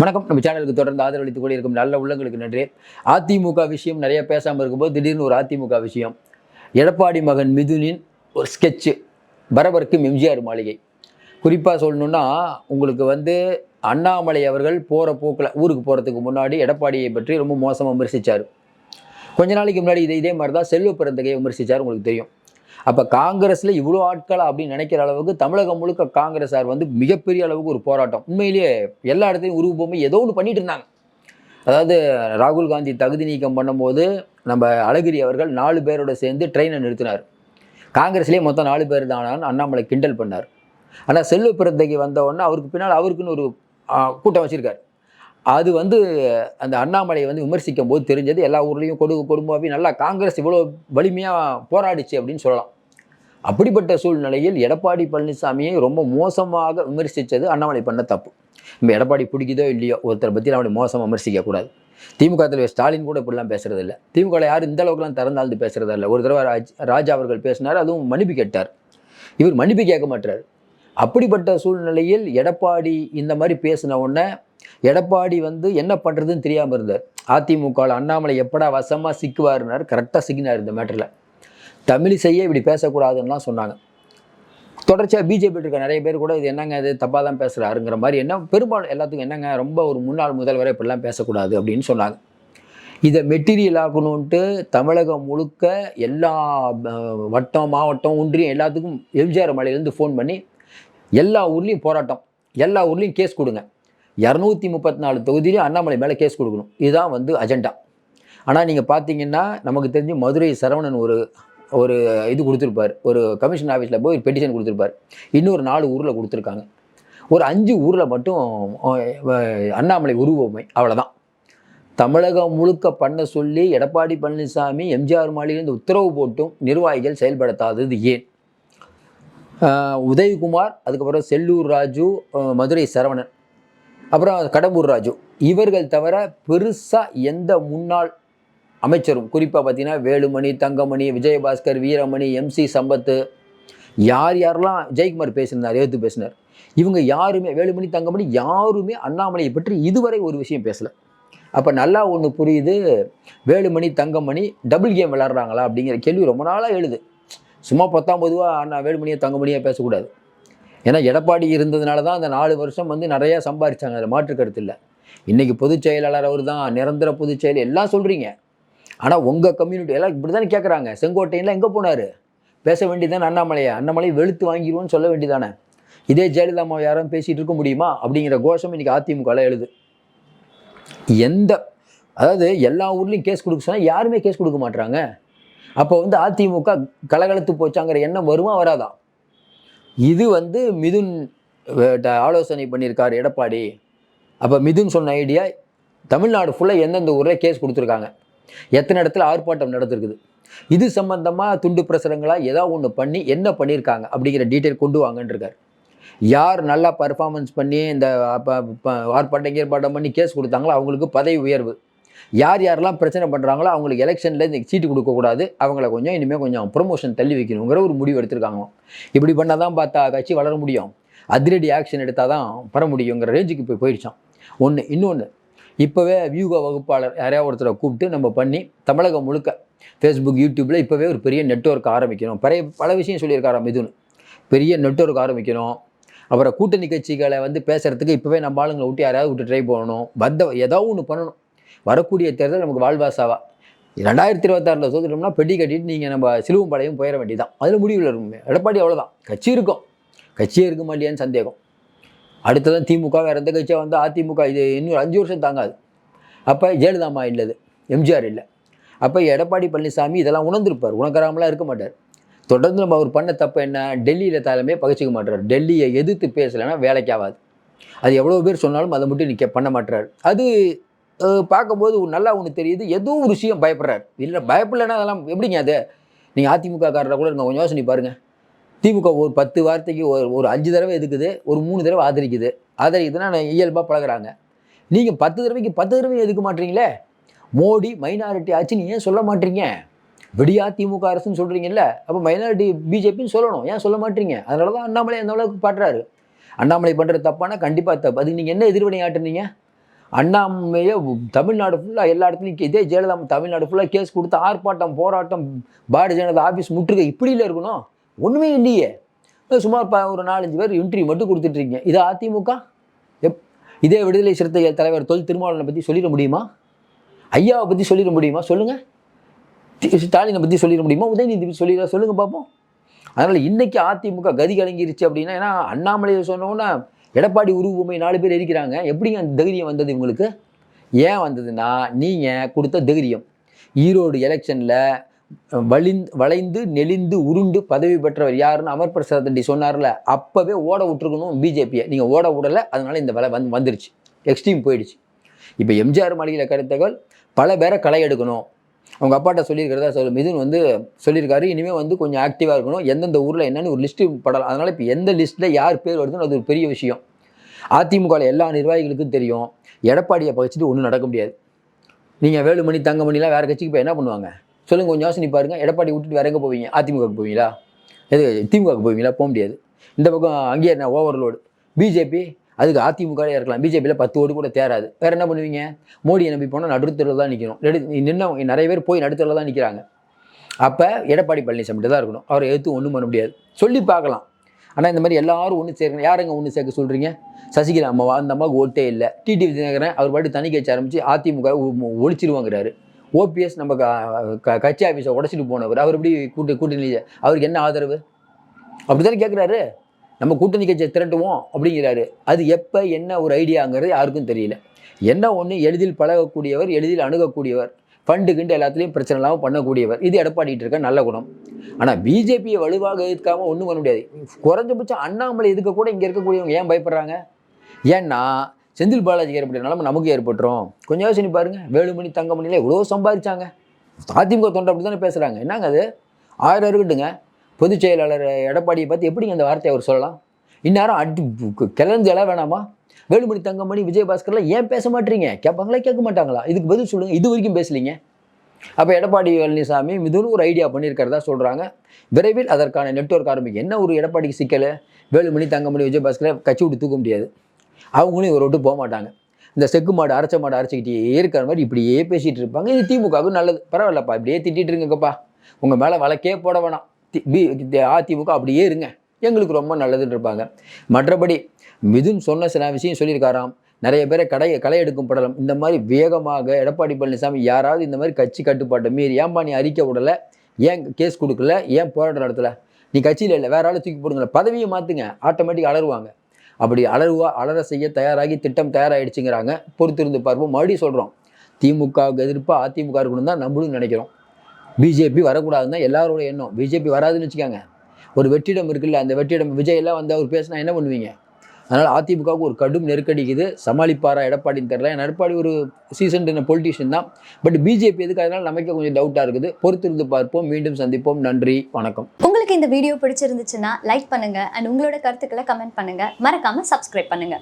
வணக்கம். நம்ம சேனலுக்கு தொடர்ந்து ஆதரவளித்து கூட இருக்கும் நல்ல உள்ளங்களுக்கு நன்றி. அதிமுக விஷயம் நிறைய பேசாமல் இருக்கும்போது திடீர்னு ஒரு அதிமுக விஷயம். எடப்பாடி மகன் மிதுனின் ஒரு ஸ்கெட்சு பரபரக்கும் எம்ஜிஆர் மாளிகை. குறிப்பாக சொல்லணுன்னா உங்களுக்கு வந்து அண்ணாமலை அவர்கள் போகிற போக்கில் ஊருக்கு போகிறதுக்கு முன்னாடி எடப்பாடியை பற்றி ரொம்ப மோசமாக விமர்சித்தார் கொஞ்ச நாளைக்கு முன்னாடி இதே இதே மாதிரி தான் செல்வ பிறந்தகையை விமர்சித்தார் உங்களுக்கு தெரியும். அப்போ காங்கிரஸில் இவ்வளோ ஆட்களா அப்படின்னு நினைக்கிற அளவுக்கு தமிழகம் முழுக்க காங்கிரஸார் வந்து மிகப்பெரிய அளவுக்கு ஒரு போராட்டம். உண்மையிலேயே எல்லா இடத்துலையும் உருவப்போமே ஏதோ ஒன்று பண்ணிட்டு இருந்தாங்க. அதாவது ராகுல் காந்தி தகுதி நீக்கம் பண்ணும்போது நம்ம அழகிரி அவர்கள் நாலு பேரோட சேர்ந்து ட்ரெயினை நிறுத்தினார். காங்கிரஸ்லேயே மொத்தம் நாலு பேர் தானான்னு அண்ணாமலை கிண்டல் பண்ணார். ஆனால் செல்வ பிறந்தகை வந்த உடனே அவருக்கு பின்னால் அவருக்குன்னு ஒரு கூட்டம் வச்சுருக்காரு. அது வந்து அந்த அண்ணாமலையை வந்து விமர்சிக்கும் போது தெரிஞ்சது எல்லா ஊர்லேயும் கொடு கொடுமாவே நல்லா காங்கிரஸ் இவ்வளோ வலிமையாக போராடிச்சு அப்படின்னு சொல்லலாம். அப்படிப்பட்ட சூழ்நிலையில் எடப்பாடி பழனிசாமியை ரொம்ப மோசமாக விமர்சித்தது அண்ணாமலை பண்ண தப்பு. நம்ம எடப்பாடி பிடிக்குதோ இல்லையோ ஒருத்தரை பற்றி நம்மளை மோசமாக விமர்சிக்கக்கூடாது. திமுக தலைவர் ஸ்டாலின் கூட இப்படிலாம் பேசுறது இல்லை திமுக யாரும் இந்த அளவுக்குலாம் திறந்தாழ்ந்து பேசுறதா இல்லை. ஒரு தடவை ராஜ் ராஜா அவர்கள் பேசினார் அதுவும் மன்னிப்பு கேட்டார். இவர் மன்னிப்பு கேட்க மாட்டார் அப்படிப்பட்ட சூழ்நிலையில் எடப்பாடி இந்த மாதிரி பேசின உடனே எடப்பாடி வந்து என்ன பண்ணுறதுன்னு தெரியாமல் இருந்தார். அதிமுகவில் அண்ணாமலை எப்படா வசமாக சிக்குவாருனார் கரெக்டாக சிக்கினார் இந்த மேட்டரில் தமிழிசையே இப்படி பேசக்கூடாதுன்னுலாம் சொன்னாங்க. தொடர்ச்சியாக பிஜேபி இருக்க நிறைய பேர் கூட இது என்னங்க இது தப்பாக தான் பேசுகிறாருங்கிற மாதிரி என்ன பெரும்பாலும் எல்லாத்துக்கும் என்னங்க ரொம்ப ஒரு முன்னாள் முதல்வரை இப்படிலாம் பேசக்கூடாது அப்படின்னு சொன்னாங்க. இதை மெட்டீரியல் ஆக்கணுன்ட்டு தமிழகம் முழுக்க எல்லா வட்டம் மாவட்டம் ஒன்றியம் எல்லாத்துக்கும் எம்ஜிஆர் மலையிலேருந்து ஃபோன் பண்ணி எல்லா ஊர்லேயும் போராட்டம். எல்லா ஊர்லேயும் கேஸ் கொடுங்க. இரநூத்தி முப்பத்தி நாலு தொகுதியிலே அண்ணாமலை மேலே கேஸ் கொடுக்கணும். இதுதான் வந்து அஜெண்டா ஆனால் நீங்கள் பார்த்தீங்கன்னா நமக்கு தெரிஞ்சு மதுரை சரவணன் ஒரு ஒரு இது கொடுத்துருப்பார். ஒரு கமிஷன் ஆஃபீஸில் போய் ஒரு பெட்டிஷன் கொடுத்துருப்பார். இன்னொரு நாலு ஊரில் கொடுத்துருக்காங்க. ஒரு அஞ்சு ஊரில் மட்டும் அண்ணாமலை உருவமை. அவ்வளோதான் தமிழகம் முழுக்க பண்ண சொல்லி எடப்பாடி பழனிசாமி எம்ஜிஆர் மாளிகையிலிருந்து உத்தரவு போட்டும் நிர்வாகிகள் செயல்படுத்தாதது ஏன்? உதயகுமார் அதுக்கப்புறம் செல்லூர் ராஜு மதுரை சரவணன். அப்புறம் கடம்பூர் ராஜு. இவர்கள் தவிர பெருசாக எந்த முன்னாள் அமைச்சரும் குறிப்பாக பார்த்தீங்கன்னா வேலுமணி தங்கமணி விஜயபாஸ்கர் வீரமணி எம்சி சம்பத்து யார் யாரெல்லாம் ஜெயக்குமார் பேசியிருந்தார் எழுத்து பேசினார் இவங்க யாருமே வேலுமணி தங்கமணி யாருமே அண்ணாமலையை பற்றி இதுவரை ஒரு விஷயம் பேசலை. அப்போ நல்லா ஒன்று புரியுது வேலுமணி தங்கமணி டபுள் கேம் விளாட்றாங்களா அப்படிங்கிற கேள்வி ரொம்ப நாளாக எழுது. சும்மா பத்தாம் பொதுவாக அண்ணா வேலுமணியை தங்கமணியாக பேசக்கூடாது. ஏன்னா எடப்பாடி இருந்ததுனால தான் அந்த நாலு வருஷம் வந்து நிறையா சம்பாரிச்சாங்க. அதில் மாற்று கருத்து இல்லை. இன்றைக்கி பொதுச் செயலாளர் அவர் தான் நிரந்தர பொதுச் செயல் எல்லாம் சொல்கிறீங்க ஆனால் உங்கள் கம்யூனிட்டி எல்லாம் இப்படி தானே கேட்குறாங்க செங்கோட்டையெல்லாம் எங்கே போனார்? பேச வேண்டியதானே அண்ணாமலையை? அண்ணாமலை வெளுத்து வாங்கிடுவோன்னு சொல்ல வேண்டியதானே இதே ஜெயலலிதா அம்மா யாரும் பேசிகிட்டு இருக்க முடியுமா? அப்படிங்கிற கோஷம் இன்றைக்கி அதிமுகவில் எழுது. எந்த அதாவது எல்லா ஊர்லேயும் கேஸ் கொடுக்க சொன்னால் யாருமே கேஸ் கொடுக்க மாட்றாங்க. அப்போ வந்து அதிமுக கலகலத்து போச்சாங்கிற எண்ணம் வருமா வராதான் இது வந்து மிதுன் ட- ஆலோசனை பண்ணியிருக்கார் எடப்பாடி. அப்போ மிதுன் சொன்ன ஐடியா தமிழ்நாடு ஃபுல்லாக எந்தெந்த ஊரில் கேஸ் கொடுத்துருக்காங்க. எத்தனை இடத்துல ஆர்ப்பாட்டம் நடந்திருக்குது. இது சம்பந்தமாக துண்டு பிரசுரங்களாக ஏதாவது ஒன்று பண்ணி என்ன பண்ணியிருக்காங்க அப்படிங்கிற டீட்டெயில் கொண்டு வாங்கன்றிருக்கார். யார் நல்லா பர்ஃபார்மன்ஸ் பண்ணி இந்த ஆர்ப்பாட்டம் ஏற்பாட்டம் பண்ணி கேஸ் கொடுத்தாங்களோ அவங்களுக்கு பதவி உயர்வு. யார் யாரெல்லாம் பிரச்சனை பண்ணுறாங்களோ அவங்களுக்கு எலெக்ஷனில் இந்த சீட்டு கொடுக்கக்கூடாது அவங்கள கொஞ்சம் இனிமேல் கொஞ்சம் ப்ரொமோஷன் தள்ளி வைக்கணுங்கிற ஒரு முடிவு எடுத்திருக்காங்க. இப்படி பண்ணால் தான் பார்த்தா கட்சி வளர முடியும். அதிரடி ஆக்ஷன் எடுத்தால் தான் வர முடியுங்கிற ரேஞ்சுக்கு இப்போ போயிடுச்சான் ஒன்று இன்னொன்று இப்போவே வியூக வகுப்பாளர் யாரையா ஒருத்தரை கூப்பிட்டு நம்ம பண்ணி தமிழகம் முழுக்க ஃபேஸ்புக் யூடியூப்பில் இப்போவே ஒரு பெரிய நெட்வொர்க் ஆரம்பிக்கணும். பழைய பல விஷயம் சொல்லியிருக்காராம் மிதுன். பெரிய நெட்வொர்க் ஆரம்பிக்கணும். அப்புறம் கூட்டணி கட்சிகளை வந்து பேசுகிறதுக்கு இப்போவே நம்ம ஆளுங்களை விட்டு யாராவது விட்டு ட்ரை பண்ணணும். வந்த ஏதோ ஒன்று பண்ணணும். வரக்கூடிய தேர்தல் நமக்கு வாழ்வாசாவா? ரெண்டாயிரத்தி இருபத்தாறில் தோத்துட்டோம்னா பெட்டி கட்டிட்டு நீங்கள் நம்ம சிலுவம்பாளையம் போயிட வேண்டியதான் அதில் முடிவில் இருக்கும் எடப்பாடி அவ்வளோதான் கட்சி இருக்கும். கட்சியே இருக்க மாட்டியான்னு சந்தேகம். அடுத்ததான் திமுக வேறு எந்த கட்சியாக வந்து அதிமுக இது இன்னும் அஞ்சு வருஷம் தாங்காது. அப்போ ஜெயலலிதாம்மா இல்லது. எம்ஜிஆர் இல்லை. அப்போ எடப்பாடி பழனிசாமி இதெல்லாம் உணர்ந்திருப்பார். உணக்கராமலாம் இருக்க மாட்டார். தொடர்ந்து நம்ம அவர் பண்ண தப்பு என்ன? டெல்லியில் தலைமையை பகச்சிக்க மாட்டார். டெல்லியை எதிர்த்து பேசலைன்னா வேலைக்கு ஆகாது. அது எவ்வளோ பேர் சொன்னாலும் அதை மட்டும் நிற்க பண்ண மாட்டார். அது பார்க்கும்போது நல்லா ஒன்று தெரியுது. ஏதோ ஒரு விஷயம் பயப்படுறாரு. இல்லை பயப்படலைன்னா அதெல்லாம் எப்படிங்க அது? நீங்கள் அதிமுக காரரை கூட நீங்கள் கொஞ்சம் யோசனை பாருங்கள் திமுக ஒரு பத்து வார்த்தைக்கு ஒரு ஒரு அஞ்சு தடவை எதுக்குது? ஒரு மூணு தடவை ஆதரிக்குது. ஆதரிக்குதுன்னா நான் இயல்பாக பழகுறாங்க. நீங்கள் பத்து தடவைக்கு பத்து தடவை எதுக்க மாட்டீங்களே மோடி மைனாரிட்டி ஆச்சுன்னு ஏன் சொல்ல மாட்டீங்க? விடியா திமுக அரசுன்னு சொல்கிறீங்கல்ல அப்போ மைனாரிட்டி பிஜேபின்னு சொல்லணும். ஏன் சொல்ல மாட்டீங்க? அதனால தான் அண்ணாமலை அந்த அளவுக்கு பாடுறாரு. அண்ணாமலை பண்ணுற தப்பானா? கண்டிப்பாக தப்பு. அதுக்கு நீங்கள் என்ன எதிர்வினை ஆட்டுனீங்க அண்ணாமையே தமிழ்நாடு ஃபுல்லாக எல்லா இடத்துலையும் இதே ஜெயலலிதா தமிழ்நாடு ஃபுல்லாக கேஸ் கொடுத்து ஆர்ப்பாட்டம் போராட்டம் பாரதிய ஜனதா ஆஃபீஸ் முற்றுகை இப்படியில் இருக்கணும்? ஒன்றுமே இல்லையே. சுமார் ப ஒரு நாலஞ்சு பேர் இன்டர்வியூ மட்டும் கொடுத்துட்ருக்கீங்க இது அதிமுக? எப் இதே விடுதலை சிறுத்தைகள் தலைவர் தொல் திருமாவளவனை பற்றி சொல்லிட முடியுமா? ஐயாவை பற்றி சொல்லிட முடியுமா? சொல்லுங்கள் ஸ்டாலினை பற்றி சொல்லிட முடியுமா? உதயநிதி பற்றி சொல்லிட சொல்லுங்கள் பார்ப்போம் அதனால் இன்றைக்கி அதிமுக கதி கலங்கிருச்சு அப்படின்னா ஏன்னா அண்ணாமலையை சொன்னோன்னா எடப்பாடி உருவமை நாலு பேர் இருக்கிறாங்க எப்படிங்க அந்த தைரியம் வந்தது இவங்களுக்கு? ஏன் வந்ததுன்னா நீங்கள் கொடுத்த தைரியம். ஈரோடு எலெக்ஷனில் வலிந்து வளைந்து நெளிந்து உருண்டு பதவி பெற்றவர் யாருன்னு அமர் பிரசாத் ரெட்டி சொன்னார்ல அப்போவே ஓட விட்டுருக்கணும் பிஜேபியை. நீங்கள் ஓட விடலை அதனால இந்த வேலை வந்து வந்துருச்சு. எக்ஸ்ட்ரீம் போயிடுச்சு. இப்போ எம்ஜிஆர் மாளிகையில் கருத்துக்கள் பல பேரை களை எடுக்கணும். அவங்க அப்பாட்ட சொல்லியிருக்கிறதா சொல்ல மிதுன் வந்து சொல்லியிருக்காரு. இனிமேல் வந்து கொஞ்சம் ஆக்டிவாக இருக்கணும். எந்தெந்த ஊரில் என்னென்னு ஒரு லிஸ்ட்டு படலாம். அதனால் இப்போ எந்த லிஸ்ட்டில் யார் பேர் வருதுன்னு அது ஒரு பெரிய விஷயம். அதிமுகவில் எல்லா நிர்வாகிகளுக்கும் தெரியும். எடப்பாடியை பகிச்சிட்டு ஒன்றும் நடக்க முடியாது. நீங்கள் வேலுமணி தங்கமணிலாம் வேறு கட்சிக்கு போய் என்ன பண்ணுவாங்க? சொல்லுங்கள் கொஞ்சம் யோசனை பாருங்கள் எடப்பாடி விட்டுட்டு வேற எங்கே போவீங்க? அதிமுகவுக்கு போவீங்களா? எது திமுகவுக்கு போவீங்களா? போக முடியாது. இந்த பக்கம் அங்கேயே என்ன ஓவர்லோடு பிஜேபி அதுக்கு அதிமுகவே இருக்கலாம் பிஜேபியில் பத்து ஓடு கூட தேராது. வேறு என்ன பண்ணுவீங்க? மோடியை நம்பி போனால் நடுத்தரில் தான் நிற்கணும் நடு நின்று நிறைய பேர் போய் நடுத்தரில் தான் நிற்கிறாங்க அப்போ எடப்பாடி பழனிசாமி தான் இருக்கணும். அவரை எடுத்து ஒன்றும் பண்ண முடியாது. சொல்லி பார்க்கலாம். ஆனால் இந்த மாதிரி எல்லாரும் ஒன்று சேர்க்கணும் யாருங்க ஒன்று சேர்க்க சொல்கிறீங்க சசிகலா அம்மாவா? அந்த அம்மாவுக்கு ஓட்டே இல்லை. டிடி விஜயநகரன் அவர் பாட்டு தனி கட்சி ஆரம்பித்து அதிமுக ஒழிச்சிருவாங்கிறாரு. ஓபிஎஸ் நம்ம க- க- கட்சி ஆஃபீஸை உடச்சிட்டு போனவர். அவர் எப்படி கூட்டு கூட்டணி அவருக்கு என்ன ஆதரவு? அப்படி தானே கேட்குறாரு நம்ம கூட்டணி கட்சியை திரட்டுவோம் அப்படிங்கிறாரு. அது எப்போ என்ன ஒரு ஐடியாங்கிறது யாருக்கும் தெரியல. என்ன ஒன்று எளிதில் பழகக்கூடியவர் எளிதில் அணுகக்கூடியவர் ஃபண்டு கிண்டு எல்லாத்துலேயும் பிரச்சனை இல்லாமல் பண்ணக்கூடியவர் இது எடப்பாடிட்டு இருக்க நல்ல குணம். ஆனால் பிஜேபியை வலுவாக எதிர்க்காமல் ஒன்றும் பண்ண முடியாது. குறைஞ்சபட்சம் அண்ணாமலை எதுக்க கூட இங்கே இருக்கக்கூடியவங்க ஏன் பயப்படுறாங்க? ஏன்னா செந்தில் பாலாஜி ஏற்பட்ட நிலைமை நமக்கு ஏற்பட்டுரும். கொஞ்சம் யோசனை பாருங்க. வேலுமணி தங்கமணியில் எவ்வளோ சம்பாதிச்சாங்க. அதிமுக தொண்டை அப்படி தானே பேசுகிறாங்க என்னங்க அது? ஆயிரம் இருக்கட்டுங்க பொதுச் செயலாளர் எடப்பாடியை பார்த்து எப்படிங்க அந்த வார்த்தையை அவர் சொல்லலாம்? இந்நேரம் அடி கிளஞ்சு எல்லாம் வேணாமா? வேலுமணி தங்கமணி விஜயபாஸ்கர்லாம் ஏன் பேச மாட்டீங்க? கேட்பாங்களா கேட்க மாட்டாங்களா? இதுக்கு பதில் சொல்லுங்கள் இது வரைக்கும் பேசலீங்க. அப்போ எடப்பாடி பழனிசாமி மிதுன் ஒரு ஐடியா பண்ணியிருக்கிறதா சொல்கிறாங்க விரைவில் அதற்கான நெட்வொர்க் ஆரம்பிக்கும் என்ன ஒரு எடப்பாடிக்கு சிக்கல்? வேலுமணி தங்கமணி விஜயபாஸ்கரை கட்சி விட்டு தூக்க முடியாது. அவங்களும் இவரை விட்டு போக மாட்டாங்க. இந்த செக்கு மாடு அரைச்ச மாடு அரைச்சிக்கிட்டே இருக்கிற மாதிரி இப்படியே பேசிகிட்டு இருப்பாங்க. இது திமுகவுக்கு நல்லது. பரவாயில்லப்பா இப்படியே திட்டிகிட்டு இருங்கப்பா. உங்கள் மேலே வழக்கே போட வேணாம். பி அதிமுக அப்படியே இருங்க. எங்களுக்கு ரொம்ப நல்லதுன்னு இருப்பாங்க மற்றபடி மிதுன் சொன்ன சில விஷயம் சொல்லியிருக்காராம். நிறைய பேரை கடை களை எடுக்கும் படலம். இந்த மாதிரி வேகமாக எடப்பாடி பழனிசாமி யாராவது இந்த மாதிரி கட்சி கட்டுப்பாட்டை மீறி ஏன்பா நீ அறிக்கை விடலை? ஏன் கேஸ் கொடுக்கல? ஏன் போராட்டம் நடத்தல? நீ கட்சியில் இல்லை வேற ஆளை தூக்கி போடுங்கள பதவியை மாற்றுங்க ஆட்டோமேட்டிக் அலருவாங்க அப்படி அலருவா அலற செய்ய தயாராகி திட்டம் தயாராகிடுச்சுங்கிறாங்க பொறுத்திருந்து பார்ப்போம். மறுபடியும் சொல்கிறோம் திமுகவுக்கு எதிர்ப்பாக அதிமுக இருக்கணும் தான் நம்மளும் நினைக்கிறோம். பிஜேபி வரக்கூடாதுன்னு தான் எல்லாரோட எண்ணம். பிஜேபி வராதுன்னு வச்சுக்கோங்க. ஒரு வெற்றிடம் இருக்குல்ல அந்த வெற்றிடம் விஜய் எல்லாம் வந்து அவர் பேசினா என்ன பண்ணுவீங்க? அதனால் அதிமுகவுக்கு ஒரு கடும் நெருக்கடிக்குது சமாளிப்பாரா எடப்பாடின்னு தெரில ஏன்னா எடப்பாடி ஒரு சீசன் பொலிட்டிஷியன் தான். பட் பிஜேபி எதுக்கு அதனால நமக்கே கொஞ்சம் டவுட்டாக இருக்குது. பொறுத்திருந்து பார்ப்போம். மீண்டும் சந்திப்போம். நன்றி. வணக்கம். உங்களுக்கு இந்த வீடியோ பிடிச்சிருந்துச்சுன்னா லைக் பண்ணுங்க. அண்ட் உங்களோட கருத்துக்களை கமெண்ட் பண்ணுங்கள் மறக்காமல் சப்ஸ்கிரைப் பண்ணுங்கள்